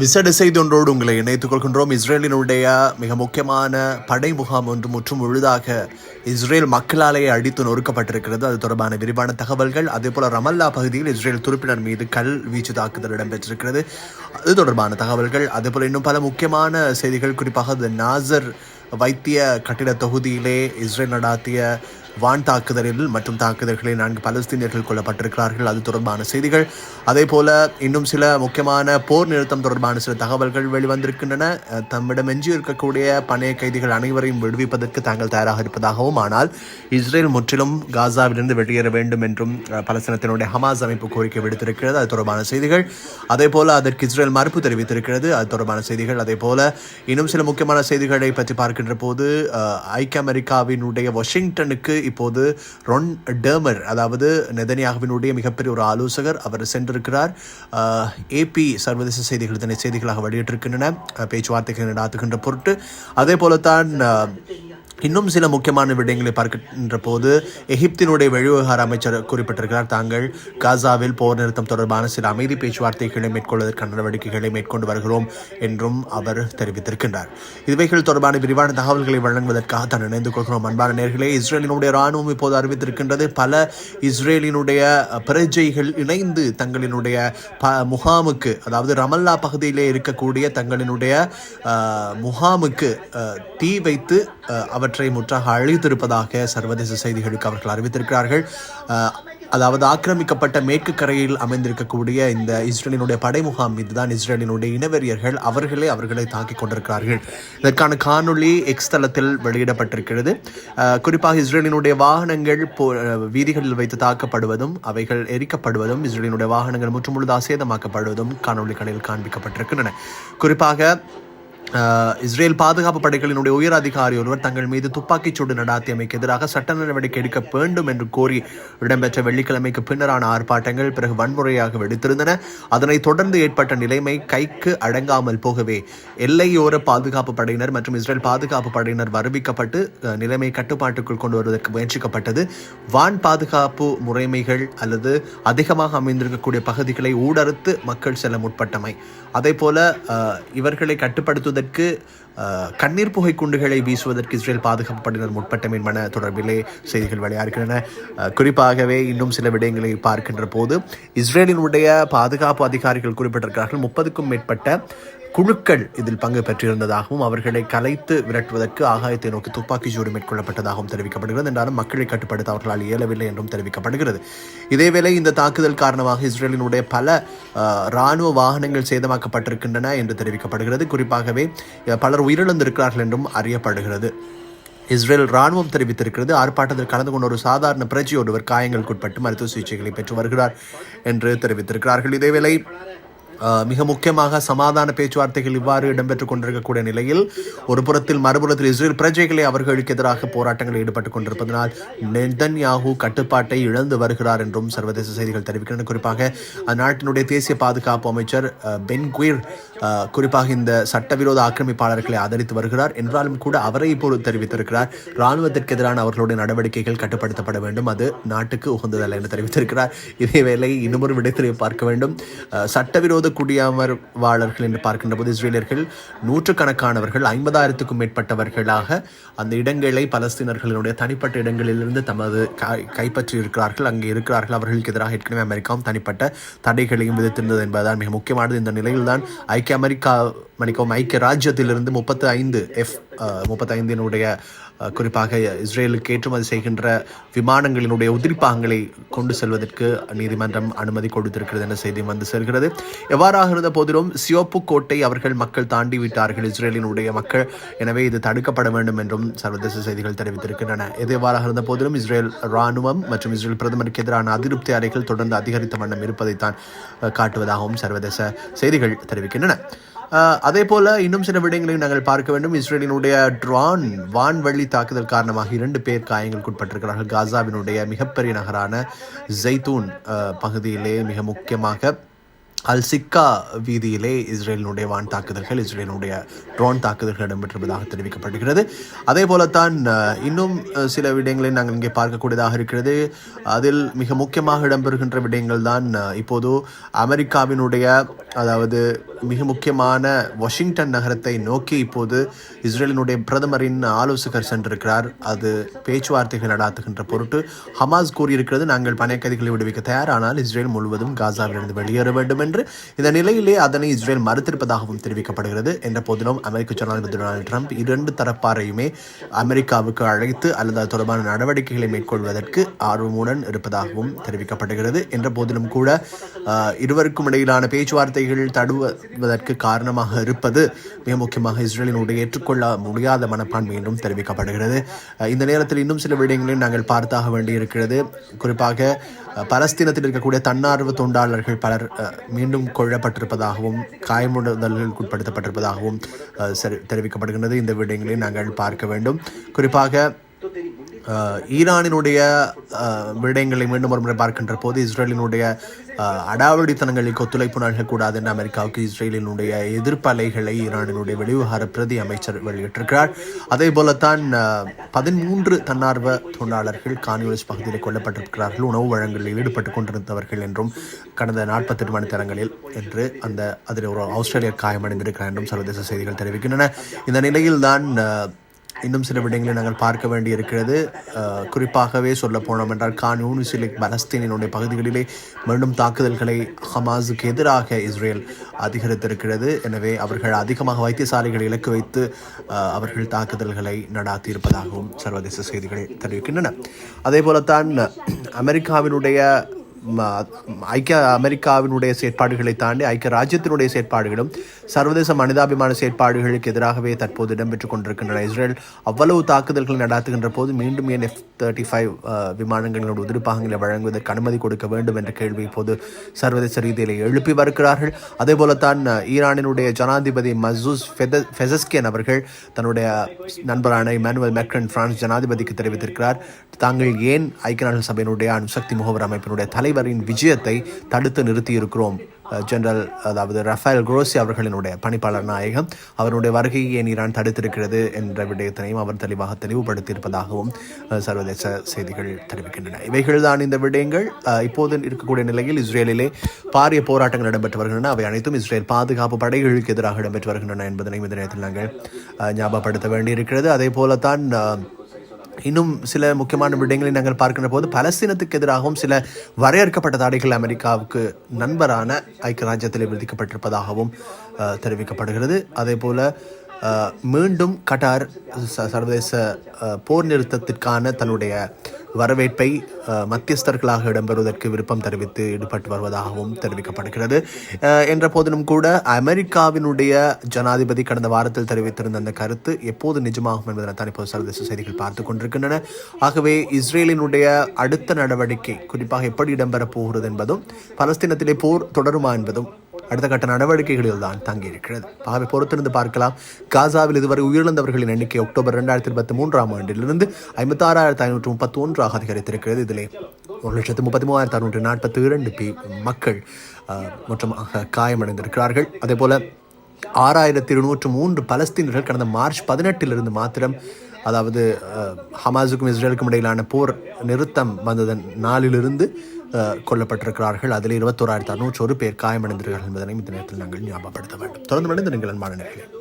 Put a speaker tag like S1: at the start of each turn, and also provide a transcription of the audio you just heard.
S1: விசேட செய்தி ஒன்றோடு உங்களை இணைத்துக் கொள்கின்றோம். இஸ்ரேலினுடைய மிக முக்கியமான படை முகாம் ஒன்று முற்றும் முழுதாக இஸ்ரேல் மக்களாலேயே அடித்து நொறுக்கப்பட்டிருக்கிறது. அது தொடர்பான விரிவான தகவல்கள் அதே போல ரமல்லா பகுதியில் இஸ்ரேல் துருப்பினர் மீது கல் வீச்சு தாக்குதல் இடம்பெற்றிருக்கிறது. அது தொடர்பான தகவல்கள் அதே போல இன்னும் பல முக்கியமான செய்திகள் குறிப்பாக நாசர் வைத்திய கட்டிட தொகுதியிலே இஸ்ரேல் நடாத்திய வான் தாக்குதலில் மற்றும் தாக்குதல்களில் நான்கு பலஸ்தீனியர்கள் கொல்லப்பட்டிருக்கிறார்கள். அது தொடர்பான செய்திகள். அதே போல இன்னும் சில முக்கியமான போர் நிறுத்தம் தொடர்பான சில தகவல்கள் வெளிவந்திருக்கின்றன. தம்மிடம் எஞ்சி இருக்கக்கூடிய பணைய கைதிகள் அனைவரையும் விடுவிப்பதற்கு தாங்கள் தயாராக இருப்பதாகவும் ஆனால் இஸ்ரேல் முற்றிலும் காசாவிலிருந்து வெளியேற வேண்டும் என்றும் பலஸ்தீனத்தினுடைய ஹமாஸ் அமைப்பு கோரிக்கை விடுத்திருக்கிறது. அது தொடர்பான செய்திகள். அதே போல அதற்கு இஸ்ரேல் மறுப்பு தெரிவித்திருக்கிறது. அது தொடர்பான செய்திகள். அதே போல இன்னும் சில முக்கியமான செய்திகளை பற்றி பார்க்கின்ற போது ஐக்கிய அமெரிக்காவினுடைய வாஷிங்டனுக்கு இப்போது ரொன் டேமர் அதாவது நெதனியாகவினுடைய மிகப்பெரிய ஒரு ஆலோசகர் அவர் சென்றிருக்கிறார். ஏபி சர்வதேச செய்திகள் இதனை செய்திகளாக வெளியிட்டிருக்கின்றன. பேச்சுவார்த்தைகளை பேச்சுவார்த்தைகள் நடாத்துகின்ற பொருட்டு. அதே போலத்தான் இன்னும் சில முக்கியமான விடயங்களை பார்க்கின்ற போது எகிப்தினுடைய வெளிவிவகார அமைச்சர் குறிப்பிட்டிருக்கிறார். தாங்கள் காசாவில் போர் நிறுத்தம் தொடர்பான சில அமைதி பேச்சுவார்த்தைகளை மேற்கொள்வதற்கான நடவடிக்கைகளை மேற்கொண்டு வருகிறோம் என்றும் அவர் தெரிவித்திருக்கின்றார். இவைகள் தொடர்பான விரிவான தகவல்களை வழங்குவதற்காக தான் இணைந்து கொள்கிறோம். அன்பான நேர்களே இஸ்ரேலினுடைய ராணுவம் இப்போது அறிவித்திருக்கின்றது. பல இஸ்ரேலினுடைய பிரஜைகள் இணைந்து தங்களினுடைய ப முகாமுக்கு அதாவது ரமல்லா பகுதியிலே இருக்கக்கூடிய தங்களினுடைய முகாமுக்கு தீ வைத்து அவர் அவற்றை முற்றாக அழித்திருப்பதாக சர்வதேச செய்திகளுக்கு அவர்கள் அறிவித்திருக்கிறார்கள். அதாவது ஆக்கிரமிக்கப்பட்ட மேற்கு கரையில் அமைந்திருக்கக்கூடிய இந்த இஸ்ரேலினுடைய படை முகாம் மீதுதான் இஸ்ரேலினுடைய இனவெறியர்கள் அவர்களே அவர்களை தாக்கிக் கொண்டிருக்கிறார்கள். இதற்கான காணொளி எக்ஸ் தளத்தில் வெளியிடப்பட்டிருக்கிறது. குறிப்பாக இஸ்ரேலினுடைய வாகனங்கள் போ- வீதிகளில் வைத்து தாக்கப்படுவதும் அவைகள் எரிக்கப்படுவதும் இஸ்ரேலினுடைய வாகனங்கள் முற்றுமுழுதாக சேதமாக்கப்படுவதும் காணொளிகளில் காண்பிக்கப்பட்டிருக்கின்றன. குறிப்பாக இஸ்ரேல் பாதுகாப்பு படைகளினுடைய உயர் அதிகாரி ஒருவர் தங்கள் மீது துப்பாக்கிச் சூடு நடாத்தியமைக்கு எதிராக சட்ட நடவடிக்கை எடுக்க வேண்டும் என்று கோரி இடம்பெற்ற வெள்ளிக்கிழமைக்கு பின்னரான ஆர்ப்பாட்டங்கள் பிறகு வன்முறையாக வெடித்திருந்தன. அதனைத் தொடர்ந்து ஏற்பட்ட நிலைமை கைக்கு அடங்காமல் போகவே எல்லையோர பாதுகாப்பு படையினர் மற்றும் இஸ்ரேல் பாதுகாப்பு படையினர் வருவிக்கப்பட்டு நிலைமை கட்டுப்பாட்டுக்குள் கொண்டு வருவதற்கு முயற்சிக்கப்பட்டது. வான் பாதுகாப்பு முறைமைகள் அல்லது அதிகமாக அமைந்திருக்கக்கூடிய பகுதிகளை ஊடறுத்து மக்கள் செல்ல முற்பட்டமை. அதே போல இவர்களை கட்டுப்படுத்துவது அஹ், கண்ணீர் புகை குண்டுகளை வீசுவதற்கு இஸ்ரேல் பாதுகாப்பு படையினர் முற்பட்டமின்மன தொடர்பிலே செய்திகள் வெளியாகின்றன. குறிப்பாகவே இன்னும் சில விடயங்களை பார்க்கின்ற போது இஸ்ரேலினுடைய பாதுகாப்பு அதிகாரிகள் குறிப்பிட்டிருக்கிறார்கள். முப்பதுக்கும் மேற்பட்ட குழுக்கள் இதில் பங்கு பெற்றிருந்ததாகவும் அவர்களை கலைத்து விரட்டுவதற்கு ஆகாயத்தை நோக்கி துப்பாக்கி சூடு மேற்கொள்ளப்பட்டதாகவும் தெரிவிக்கப்படுகிறது. என்றாலும் மக்களை கட்டுப்படுத்த அவர்களால் இயலவில்லை என்றும் தெரிவிக்கப்படுகிறது. இதேவேளை இந்த தாக்குதல் காரணமாக இஸ்ரேலினுடைய பல ராணுவ வாகனங்கள் சேதமாக்கப்பட்டிருக்கின்றன என்று தெரிவிக்கப்படுகிறது. குறிப்பாகவே பலர் உயிரிழந்திருக்கிறார்கள் என்றும் அறியப்படுகிறது. இஸ்ரேல் ராணுவம் தெரிவித்திருக்கிறது. ஆர்ப்பாட்டத்தில் கலந்து கொண்ட ஒரு சாதாரண பிரஜை ஒருவர் காயங்களுக்குட்பட்டு மருத்துவ சிகிச்சைகளை பெற்று வருகிறார் என்று தெரிவித்திருக்கிறார்கள். இதேவேளை மிக முக்கியமாக சமாதான பேச்சுவார்த்தைகள் இவ்வாறு இடம்பெற்றுக் கொண்டிருக்கக்கூடிய நிலையில் ஒரு புறத்தில் மறுபுறத்தில் இஸ்ரேல் பிரஜைகளை அவர்களுக்கு எதிராக போராட்டங்களில் ஈடுபட்டுக் கொண்டிருப்பதனால் நெதன்யாகு கட்டுப்பாட்டை இழந்து வருகிறார் என்றும் சர்வதேச செய்திகள் தெரிவிக்கின்றன. குறிப்பாக அந்நாட்டினுடைய தேசிய பாதுகாப்பு அமைச்சர் அஹ், பென் குயிர் குறிப்பாக இந்த சட்டவிரோத ஆக்கிரமிப்பாளர்களை ஆதரித்து வருகிறார். என்றாலும் கூட அவரை இப்போது தெரிவித்திருக்கிறார். ராணுவத்திற்கு எதிரான அவர்களுடைய நடவடிக்கைகள் கட்டுப்படுத்தப்பட வேண்டும். அது நாட்டுக்கு உகந்ததல்ல என்று தெரிவித்திருக்கிறார். இதேவேளை இன்னும் ஒரு பார்க்க வேண்டும். சட்டவிரோத குடியமர்வாளர்கள் என்று பார்க்கின்ற போது இஸ்ரேலியர்கள் நூற்றுக்கணக்கானவர்கள் ஐம்பதாயிரத்துக்கும் மேற்பட்டவர்களாக அந்த இடங்களை பலஸ்தீனர்களுடைய தனிப்பட்ட இடங்களிலிருந்து தமது கை- கைப்பற்றி இருக்கிறார்கள் அங்கே இருக்கிறார்கள். அவர்களுக்கு எதிராக ஏற்கனவே அமெரிக்காவும் தனிப்பட்ட தடைகளையும் விதித்திருந்தது என்பதுதான் மிக முக்கியமானது. இந்த நிலையில்தான் ஐக்கிய அமெரிக்கா மன்னிக்கவும் ஐக்கிய ராஜ்யத்திலிருந்து முப்பத்து ஐந்து எஃப் முப்பத்தி ஐந்தினுடைய குறிப்பாக இஸ்ரேலுக்கு ஏற்றுமதி செய்கின்ற விமானங்களினுடைய உதிரிப்பாகங்களை கொண்டு செல்வதற்கு நீதிமன்றம் அனுமதி கொடுத்திருக்கிறது என்ற செய்தி வந்து செல்கிறது எவ்வாறாக இருந்த போதிலும் சியோப்பு கோட்டை அவர்கள் மக்கள் தாண்டி விட்டார்கள் இஸ்ரேலினுடைய மக்கள் எனவே இது தடுக்கப்பட வேண்டும் என்றும் சர்வதேச செய்திகள் தெரிவித்திருக்கின்றன. எது எவ்வாறாக இருந்த போதிலும் இஸ்ரேல் ராணுவம் மற்றும் இஸ்ரேல் பிரதமருக்கு எதிரான அதிருப்தி அறைகள் தொடர்ந்து அதிகரித்த வண்ணம் இருப்பதைத்தான் காட்டுவதாகவும் சர்வதேச செய்திகள் தெரிவிக்கின்றன. அதே போல இன்னும் சில விடயங்களையும் நாங்கள் பார்க்க வேண்டும். இஸ்ரேலினுடைய ட்ரான் வான்வழி தாக்குதல் காரணமாக இரண்டு பேர் காயங்களுக்குட்பட்டிருக்கிறார்கள். காசாவினுடைய மிகப்பெரிய நகரான ஜெய்தூன் பகுதியிலே மிக முக்கியமாக அல் சிக்கா வீதியிலே இஸ்ரேலினுடைய வான் தாக்குதல்கள் இஸ்ரேலினுடைய ட்ரோன் தாக்குதல்கள் இடம்பெற்றிருப்பதாக தெரிவிக்கப்படுகிறது. அதே போலத்தான் இன்னும் சில விடயங்களை நாங்கள் இங்கே பார்க்கக்கூடியதாக இருக்கிறது. அதில் மிக முக்கியமாக இடம்பெறுகின்ற விடயங்கள் தான் இப்போது அமெரிக்காவினுடைய அதாவது மிக முக்கியமான வாஷிங்டன் நகரத்தை நோக்கி இப்போது இஸ்ரேலினுடைய பிரதமரின் ஆலோசகர் சென்றிருக்கிறார். அது பேச்சுவார்த்தைகள் நடாத்துகின்ற பொருட்டு ஹமாஸ் கூறியிருக்கிறது நாங்கள் பணைய கைதிகளை விடுவிக்க தயாரானால் இஸ்ரேல் முழுவதும் காசாவிலிருந்து வெளியேற வேண்டும் என்று. இந்த நிலையிலே அதனை இஸ்ரேல் மறுத்திருப்பதாகவும் தெரிவிக்கப்படுகிறது. என்ற போதிலும் அமெரிக்க ஜனாதிபதி டொனால்டு ட்ரம்ப் இரண்டு தரப்பாரையுமே அமெரிக்காவுக்கு அழைத்து அல்லது அது தொடர்பான நடவடிக்கைகளை மேற்கொள்வதற்கு ஆர்வமுடன் இருப்பதாகவும் தெரிவிக்கப்படுகிறது. என்ற போதிலும் கூட இருவருக்கும் இடையிலான பேச்சுவார்த்தைகள் தடுவதற்கு காரணமாக இருப்பது மிக முக்கியமாக இஸ்ரேலினுடைய ஏற்றுக்கொள்ள முடியாத மனப்பான்மை என்றும் தெரிவிக்கப்படுகிறது. இந்த நேரத்தில் இன்னும் சில விடயங்களையும் நாங்கள் பார்த்தாக வேண்டியிருக்கிறது. குறிப்பாக பலஸ்தீனத்தில் இருக்கக்கூடிய தன்னார்வ தொண்டாளர்கள் பலர் மீண்டும் கொல்லப்பட்டிருப்பதாகவும் காயமுறுதல்களுக்கு உட்படுத்தப்பட்டிருப்பதாகவும் சரி- தெரிவிக்கப்படுகின்றது. இந்த விடயங்களை நாங்கள் பார்க்க வேண்டும். குறிப்பாக ஈரானினுடைய விடயங்களை மீண்டும் ஒரு முறை பார்க்கின்ற போது இஸ்ரேலினுடைய அடாவடித்தனங்களுக்கு ஒத்துழைப்பு நல்கக்கூடாது என்று அமெரிக்காவுக்கு இஸ்ரேலினுடைய எதிர்ப்பலைகளை ஈரானினுடைய வெளிவிவகார பிரதி அமைச்சர் வெளியிட்டிருக்கிறார். அதே போலத்தான் பதிமூன்று தன்னார்வ தொண்டாளர்கள் கான்யூனிஸ் பகுதியில் கொல்லப்பட்டிருக்கிறார்கள். உணவு வழங்கலில் ஈடுபட்டு கொண்டிருந்தவர்கள் என்றும் கடந்த நாற்பத்தெட்டு மணி நேரங்களில் என்று அந்த அதில் ஒரு ஆஸ்திரேலியர் காயமடைந்திருக்கிறார் என்றும் சர்வதேச செய்திகள் தெரிவிக்கின்றன. இந்த நிலையில்தான் இன்னும் சில விடயங்களை நாங்கள் பார்க்க வேண்டியிருக்கிறது. குறிப்பாகவே சொல்ல போனோம் என்றால் கான் யூனிசிலிக் பலஸ்தீனினுடைய பகுதிகளிலே மீண்டும் தாக்குதல்களை ஹமாஸுக்கு எதிராக இஸ்ரேல் அதிகரித்திருக்கிறது. எனவே அவர்கள் அதிகமாக வைத்தியசாலைகளை இலக்கு வைத்து அவர்கள் தாக்குதல்களை நடாத்தியிருப்பதாகவும் சர்வதேச செய்திகள் தெரிவிக்கின்றன. அதே போலத்தான் அமெரிக்காவினுடைய ஐக்கிய அமெரிக்காவினுடைய செயற்பாடுகளை தாண்டி ஐக்கிய ராஜ்யத்தினுடைய செயற்பாடுகளும் சர்வதேச மனிதாபிமான செயற்பாடுகளுக்கு எதிராகவே தற்போது இடம்பெற்றுக் கொண்டிருக்கின்றன. இஸ்ரேல் அவ்வளவு தாக்குதல்கள் நடாத்துகின்ற போது மீண்டும் ஏன் எஃப் தேர்ட்டி ஃபைவ் விமானங்களோட உதிரிப்பாகங்களை வழங்குவதற்கு அனுமதி கொடுக்க வேண்டும் என்ற கேள்வி இப்போது சர்வதேச ரீதியில் எழுப்பி வருகிறார்கள். அதே போலத்தான் ஈரானினுடைய ஜனாதிபதி மசூஸ் ஃபெசஸ்கியன் அவர்கள் தன்னுடைய நண்பரான இமானுவல் மேக்ரன் பிரான்ஸ் ஜனாதிபதிக்கு தெரிவித்திருக்கிறார். தாங்கள் ஏன் ஐக்கிய நாடுகள் சபையினுடைய அணுசக்தி முகவர் அமைப்பினுடைய தலை தலைவரின் விஜயத்தை தடுத்து நிறுத்தியிருக்கிறோம். ஜெனரல் அதாவது ரஃபேல் குரோசி அவர்களினுடைய பணிப்பாளர் நாயகம் அவருடைய வருகையை ஏன் ஈரான் தடுத்திருக்கிறது என்ற விடயத்தினையும் அவர் தெளிவாக தெளிவுபடுத்தியிருப்பதாகவும் சர்வதேச செய்திகள் தெரிவிக்கின்றன. இவைகள்தான் இந்த விடயங்கள். இப்போது இருக்கக்கூடிய நிலையில் இஸ்ரேலிலே பாரிய போராட்டங்கள் இடம்பெற்று வருகின்றன. அவை அனைத்தும் இஸ்ரேல் பாதுகாப்பு படைகளுக்கு எதிராக இடம்பெற்று வருகின்றன என்பதனை இந்த நேரத்தில் நாங்கள் ஞாபகப்படுத்த வேண்டியிருக்கிறது. அதே போலத்தான் இன்னும் சில முக்கியமான விடயங்களை நாங்கள் பார்க்கின்ற போது பலஸ்தீனத்துக்கு எதிராகவும் சில வரையறுக்கப்பட்ட தடைகள் அமெரிக்காவுக்கு நண்பரான ஐக்கிய ராஜ்யத்தில் விதிக்கப்பட்டிருப்பதாகவும் தெரிவிக்கப்படுகிறது. அதே போல மீண்டும் கட்டார் சர்வதேச போர் நிறுத்தத்திற்கான தன்னுடைய வரவேற்பை மத்தியஸ்தர்களாக இடம்பெறுவதற்கு விருப்பம் தெரிவித்து ஈடுபட்டு வருவதாகவும் தெரிவிக்கப்படுகிறது. என்ற போதிலும் கூட அமெரிக்காவினுடைய ஜனாதிபதி கடந்த வாரத்தில் தெரிவித்திருந்த அந்த கருத்து எப்போது நிஜமாகும் என்பதை இப்போது சர்வதேச செய்திகள் பார்த்து கொண்டிருக்கின்றன. ஆகவே இஸ்ரேலினுடைய அடுத்த நடவடிக்கை குறிப்பாக எப்படி இடம்பெறப் போகிறது என்பதும் பலஸ்தீனத்திலே போர் தொடருமா என்பதும் அடுத்த கட்ட நடவடிக்கைகளில் தான் தங்கியிருக்கிறது. ஆகவே பொறுத்திருந்து பார்க்கலாம். காசாவில் இதுவரை உயிரிழந்தவர்களின் எண்ணிக்கை அக்டோபர் ரெண்டாயிரத்தி இருபத்தி மூன்றாம் ஆண்டிலிருந்து ஐம்பத்தாறாயிரத்தி ஐநூற்று முப்பத்தி ஒன்றாக அதிகரித்திருக்கிறது. இதிலே ஒரு லட்சத்து முப்பத்தி மூவாயிரத்தி அறுநூற்று நாற்பத்தி இரண்டு பி மக்கள் மற்றும் காயமடைந்திருக்கிறார்கள். அதே போல ஆறாயிரத்தி இருநூற்று மூன்று பலஸ்தீனர்கள் கடந்த மார்ச் பதினெட்டிலிருந்து மாத்திரம் அதாவது ஹமாஸுக்கும் இஸ்ரேலுக்கும் இடையிலான போர் நிறுத்தம் வந்ததன் நாளிலிருந்து கொல்லப்பட்டிருக்கிறார்கள். அதில் இருபத்தோராயிரத்தி அறுநூற்று ஒரு பேர் காயமடைந்திருக்கிறார்கள் என்பதனை இந்த நேரத்தில் நாங்கள் ஞாபகப்படுத்த வேண்டும். தொடர்ந்து மனித நீங்கள் அன்பான
S2: நேரத்தில்